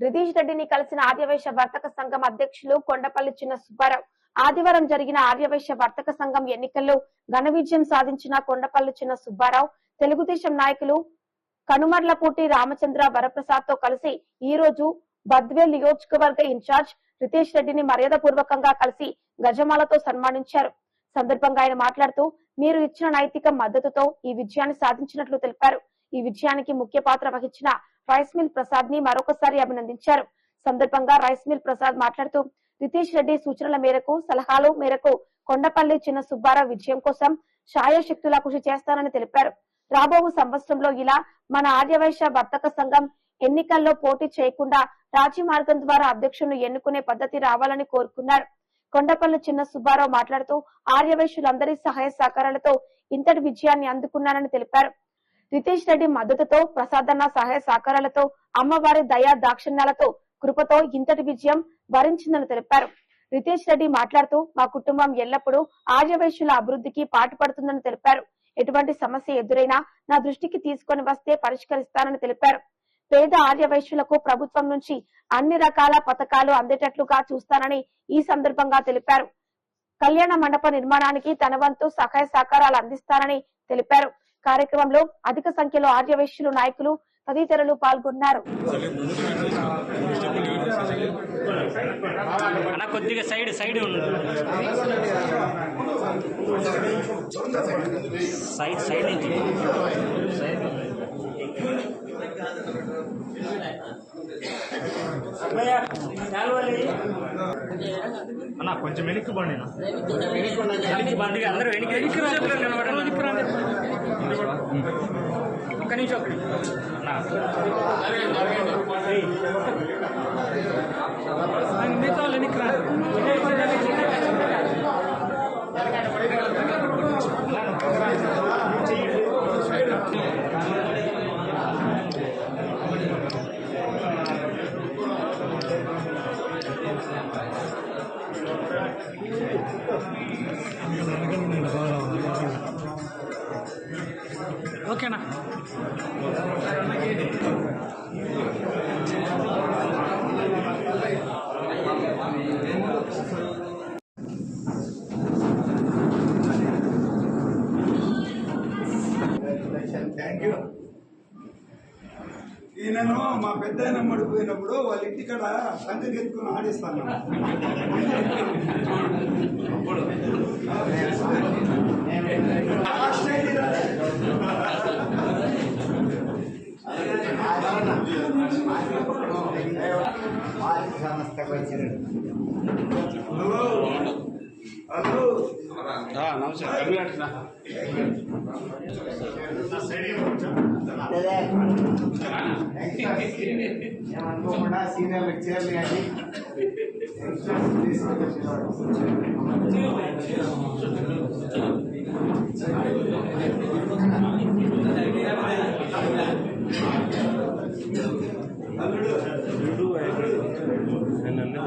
రితీష్ రెడ్డిని కలిసిన ఆర్యవైశ్య వర్తక సంఘం అధ్యక్షులు కొండపల్లి చిన్న సుబ్బారావు. ఆదివారం జరిగిన ఆర్యవైశ్య వర్తక సంఘం ఎన్నికల్లో ఘన విజయం సాధించిన కొండపల్లి చిన్న సుబ్బారావు తెలుగుదేశం నాయకులు కనుమర్లపూటి రామచంద్ర వరప్రసాద్తో కలిసి ఈ రోజు బద్వేల్ నియోజకవర్గ ఇన్ఛార్జ్ రితేష్ రెడ్డిని మర్యాద పూర్వకంగా కలిసి గజమాలతో సన్మానించారు. సందర్భంగా ఆయన మాట్లాడుతూ మీరు ఇచ్చిన నైతిక మద్దతుతో ఈ విజయాన్ని సాధించినట్లు తెలిపారు. ఈ విజయానికి ముఖ్య పాత్ర వహించిన రైస్ మిల్ ప్రసాద్ని మరొకసారి అభినందించారు. సందర్భంగా రైస్ మిల్ ప్రసాద్ మాట్లాడుతూ రితేష్ రెడ్డి సూచనల మేరకు సలహాలు మేరకు కొండపల్లి చిన్న సుబ్బారావు విజయం కోసం శాయశక్తులా కృషి చేస్తానని తెలిపారు. రాబో సంవత్సరంలో ఇలా మన ఆర్యవైశ్య వర్తక సంఘం ఎన్నికల్లో పోటీ చేయకుండా రాజీ మార్గం ద్వారా అధ్యక్షులను ఎన్నుకునే పద్ధతి రావాలని కోరుకున్నారు. కొండపల్లి చిన్న సుబ్బారావు మాట్లాడుతూ ఆర్యవైశ్యులందరి సహాయ సహకారాలతో ఇంతటి విజయాన్ని అందుకున్నానని తెలిపారు. రితేష్ రెడ్డి మద్దతుతో ప్రసాదన్న సహాయ సహకారాలతో అమ్మవారి దయా దాక్షిణ్యాలతో కృపతో ఇంతటి విజయం భరించిందని తెలిపారు. రితేష్ రెడ్డి మాట్లాడుతూ మా కుటుంబం ఎల్లప్పుడూ ఆర్యవైశ్యుల అభివృద్ధికి పాటుపడుతుందని తెలిపారు. ఎటువంటి సమస్య ఎదురైనా నా దృష్టికి తీసుకొని వస్తే పరిష్కరిస్తానని తెలిపారు. పేద ఆర్యవైశ్యులకు ప్రభుత్వం నుంచి అన్ని రకాల పథకాలు అందేటట్లుగా చూస్తానని ఈ సందర్భంగా తెలిపారు. కళ్యాణ మండప నిర్మాణానికి తన వంతు సహాయ సహకారాలు అందిస్తానని తెలిపారు. కార్యక్రమంలో అధిక సంఖ్యలో ఆర్యవేశ్యులు నాయకులు తదితరులు పాల్గొన్నారు. అన్న కొద్దిగా సైడ్ సైడ్ సైడ్ సైడ్ నుంచి. అన్న కొంచెం వెనక్కి బండి వెనక్కి బండి అందరూ వెనక్కి వెనక్కి నిలబడండి Terima kasih. Nah, ini kalau ini keren. ఓకేనా? థ్యాంక్ యూ ఈయనను మా పెద్ద ఆయన పడిపోయినప్పుడు వాళ్ళ ఇంటికాడ సంఖ్య ఎత్తుకుని ఆడిస్తాను. ఏమనుకోకుండా సీనియర్ లెక్చరర్లు కానీ